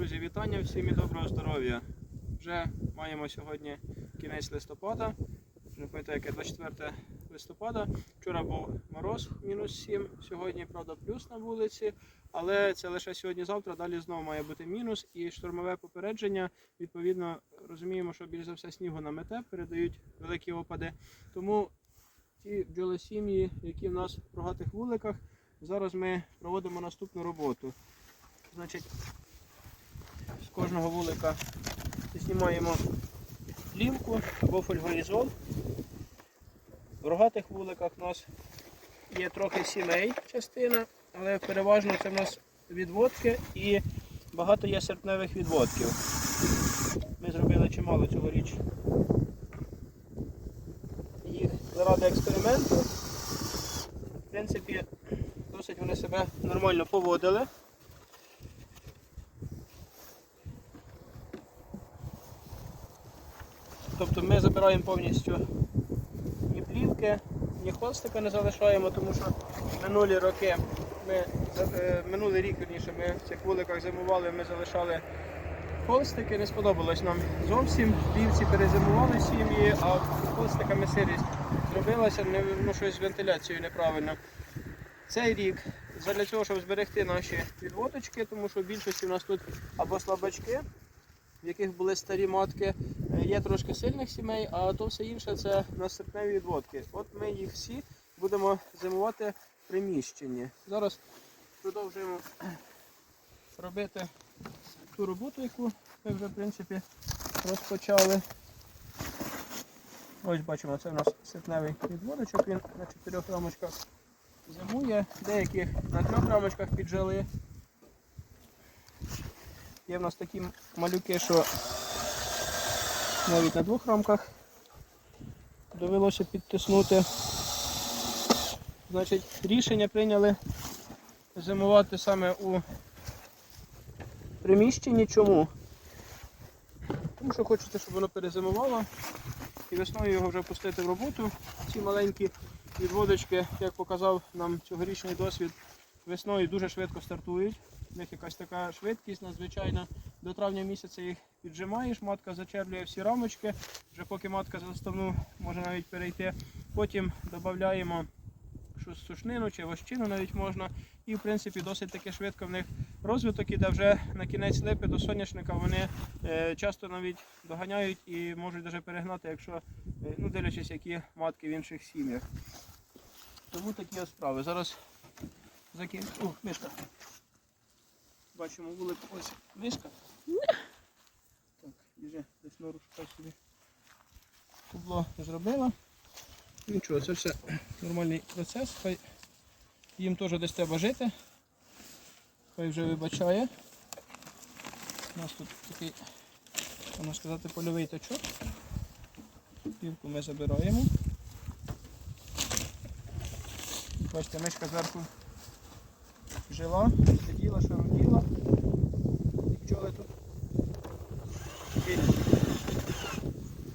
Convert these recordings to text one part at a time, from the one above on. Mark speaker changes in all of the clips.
Speaker 1: Друзі, вітання всім і доброго здоров'я. Вже маємо сьогодні кінець листопада. Вже пам'ятаю, яке 24 листопада. Вчора був мороз мінус 7, сьогодні, правда, плюс на вулиці. Але це лише сьогодні-завтра, далі знову має бути мінус і штормове попередження. Відповідно, розуміємо, що більш за все снігу намете, передають великі опади. Тому ті бджолосім'ї, які в нас в рогатих вуликах, зараз ми проводимо наступну роботу. Значить, кожного вулика знімаємо плівку або фольгоізол. В рогатих вуликах у нас є трохи сімей частина, але переважно це в нас відводки і багато є серпневих відводків. Ми зробили чимало цьогоріч їх заради експерименту. В принципі, досить вони себе нормально поводили. Тобто ми забираємо повністю ні плівки, ні хвостика не залишаємо, тому що минулі роки, ми, е, минулий рік вірніше, ми в цих вуликах зимували, ми залишали холстики, не сподобалось нам зовсім. Плівці перезимували сім'ї, а холстиками сирість зробилася, не, ну, щось з вентиляцією неправильно. Цей рік для цього, щоб зберегти наші відводочки, тому що в більшості у нас тут або слабачки, в яких були старі матки, Є трошки сильних сімей, а то все інше це на серпневі відводки. От ми їх всі будемо зимувати в приміщенні. Зараз продовжуємо робити ту роботу, яку ми вже в принципі розпочали. Ось бачимо, це у нас серпневий відводочок, він на чотирьох рамочках зимує, деяких на трьох рамочках піджили. Є в нас такі малюки, що навіть на двох рамках довелося підтиснути. Значить, рішення прийняли зимувати саме у приміщенні. Чому? Тому що хочеться, щоб воно перезимувало і весною його вже пустити в роботу. Ці маленькі відводочки, як показав нам цьогорічний досвід, весною дуже швидко стартують. У них якась така швидкість надзвичайна. До травня місяця їх піджимаєш, матка зачерплює всі рамочки, вже поки матка заставну може навіть перейти. Потім додаємо щось сушнину чи вощину навіть можна. І в принципі досить таки швидко в них розвиток іде вже на кінець липи до соняшника вони е, часто навіть доганяють і можуть навіть перегнати, якщо е, ну, дивлячись, які матки в інших сім'ях. Тому такі справи. Зараз закину. О, мишка. Бачимо вулик ось мишка. Так, біжи, десь нору шукай. Кубло зробила. Нічого, це все нормальний процес. Хай їм теж десь треба жити. Хай вже вибачає. У нас тут такий, можна сказати, польовий точок. Півку ми забираємо. Бачите, мишка зверху жила, сиділа, шаруділа. І пчоли тут. Такий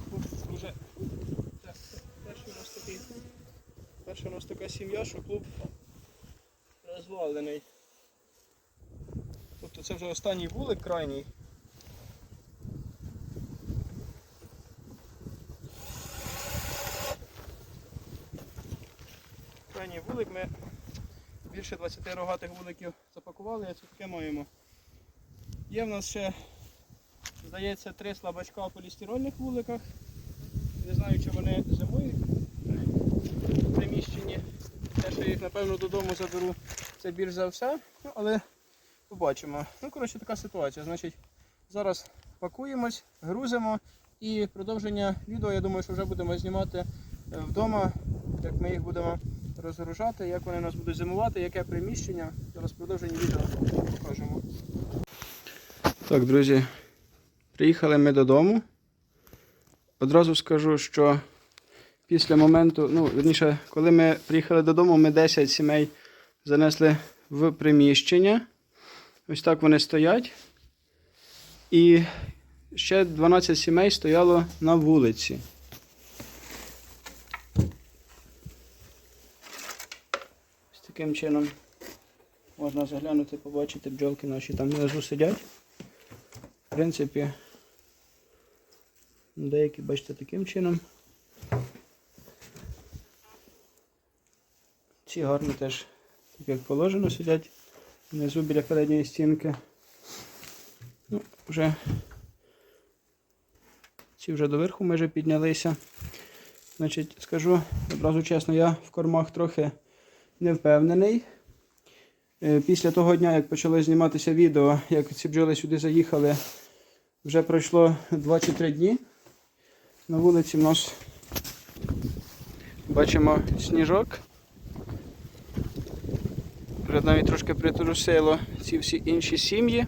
Speaker 1: клуб дуже. Так, перший у нас такий. Перша у нас така сім'я, що клуб розвалений. Тобто це вже останній вулик крайній. Крайній вулик ми більше 20 рогатих вуликів запакували, а це маємо. Є в нас ще, здається, три слабачка в полістирольних вуликах. Не знаю, чи вони зимують в приміщенні. Те, що я їх напевно додому заберу, це більш за все. Ну, але побачимо. Ну, коротше, така ситуація. Значить, зараз пакуємось, грузимо і продовження відео, я думаю, що вже будемо знімати е, вдома, як ми їх будемо розгружати, як вони нас будуть зимувати, яке приміщення. Зараз продовження відео покажемо. Так, друзі, приїхали ми додому. Одразу скажу, що після моменту, ну, верніше, коли ми приїхали додому, ми 10 сімей занесли в приміщення. Ось так вони стоять. І ще 12 сімей стояло на вулиці. Ось таким чином можна заглянути, побачити бджолки наші там внизу сидять. В принципі, деякі, бачите, таким чином. Ці гарно теж, так як положено, сидять внизу біля передньої стінки. Ну, вже ці вже доверху майже піднялися. Значить, скажу одразу чесно, я в кормах трохи не впевнений. Е, Після того дня, як почало зніматися відео, як ці бджоли сюди заїхали, вже пройшло 2 чи 3 дні. На вулиці в нас бачимо сніжок. Навіть трошки притрусило ці всі інші сім'ї.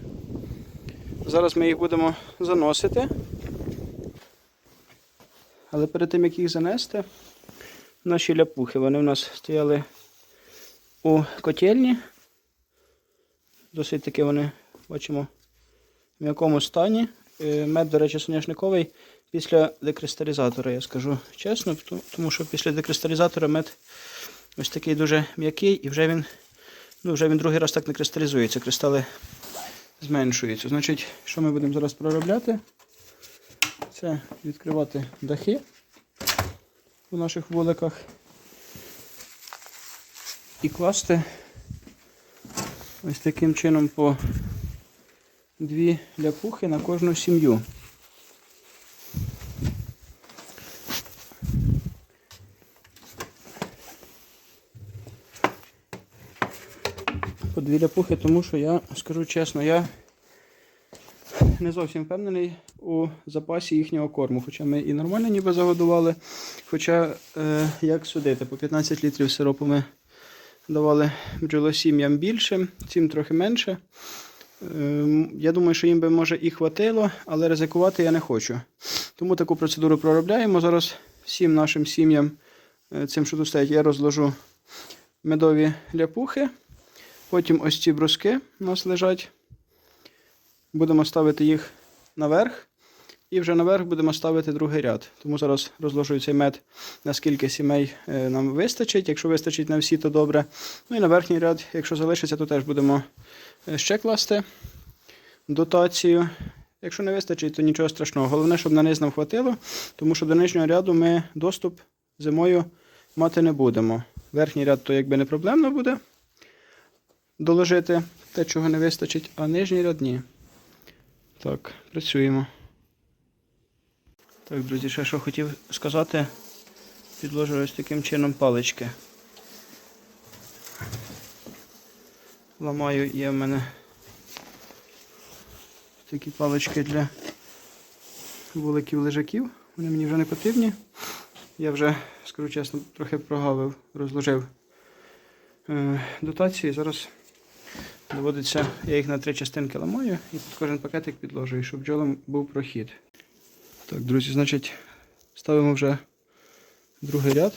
Speaker 1: Зараз ми їх будемо заносити. Але перед тим, як їх занести, наші ляпухи, вони в нас стояли у котельні. Досить таки вони бачимо в м'якому стані. Е, Мед, до речі, соняшниковий після декристалізатора, я скажу чесно, тому що після декристалізатора мед ось такий дуже м'який і вже він, ну, вже він другий раз так не кристалізується. Кристали зменшуються. Значить, що ми будемо зараз проробляти? Це відкривати дахи у наших вуликах і класти ось таким чином по дві ляпухи на кожну сім'ю. Дві ляпухи, тому що я скажу чесно, я не зовсім впевнений у запасі їхнього корму. Хоча ми і нормально ніби загодували. Хоча, е, як судити, по 15 літрів сиропу ми давали бджолосім'ям більше, цим трохи менше. Ем, Я думаю, що їм би може і хватило, але ризикувати я не хочу. Тому таку процедуру проробляємо. Зараз всім нашим сім'ям, е, цим, що тут стоять, я розложу медові ляпухи. Потім ось ці бруски у нас лежать. Будемо ставити їх наверх. І вже наверх будемо ставити другий ряд. Тому зараз розложую цей мед, наскільки сімей е, нам вистачить. Якщо вистачить на всі, то добре. Ну і на верхній ряд, якщо залишиться, то теж будемо е, ще класти дотацію. Якщо не вистачить, то нічого страшного. Головне, щоб на низ нам хватило, тому що до нижнього ряду ми доступ зимою мати не будемо. Верхній ряд то якби не проблемно буде доложити те, чого не вистачить, а нижній ряд ні. Так, працюємо. Так, друзі, ще що хотів сказати, підложу ось таким чином палички. Ламаю, є в мене такі палички для вуликів лежаків. Вони мені вже не потрібні. Я вже, скажу чесно, трохи прогавив, розложив е, дотації. Зараз доводиться, я їх на три частинки ламаю і під кожен пакетик підложую, щоб бджолам був прохід. Так, друзі, значить, ставимо вже другий ряд.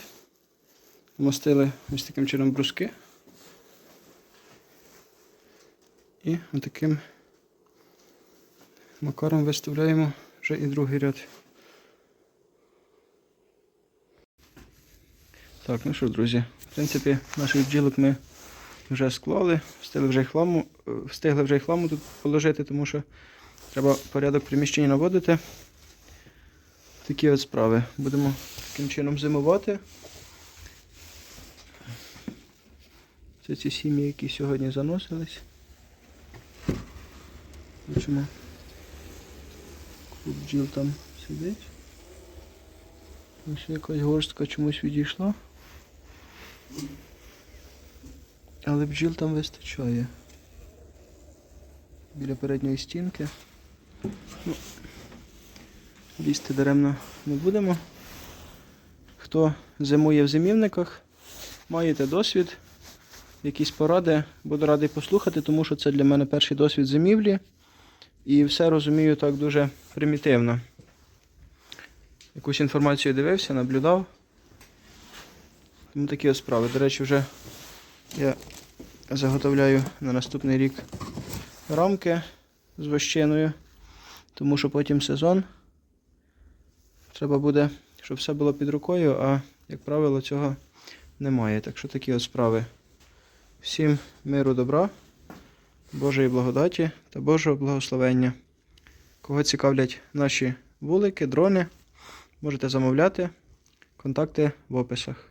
Speaker 1: Вмостили ось таким чином бруски. І таким макаром виставляємо вже і другий ряд. Так, ну що, друзі, в принципі, наших бджілок ми вже склали, встигли вже й хламу, е, встигли вже й хламу тут положити, тому що треба порядок приміщення наводити. Такі от справи. Будемо таким чином зимувати. Це ці сім'ї, які сьогодні заносились. Бачимо. Клуб бджіл там сидить. Ось якась горстка чомусь відійшла. Але бджіл там вистачає. Біля передньої стінки. Ну, лізти даремно не будемо. Хто зимує в зимівниках, маєте досвід, якісь поради, буду радий послухати, тому що це для мене перший досвід зимівлі. І все розумію так дуже примітивно. Якусь інформацію дивився, наблюдав. Тому такі ось справи. До речі, вже я заготовляю на наступний рік рамки з вощиною, тому що потім сезон. Треба буде, щоб все було під рукою, а, як правило, цього немає. Так що такі от справи. Всім миру, добра, Божої благодаті та Божого благословення. Кого цікавлять наші вулики, дрони, можете замовляти. Контакти в описах.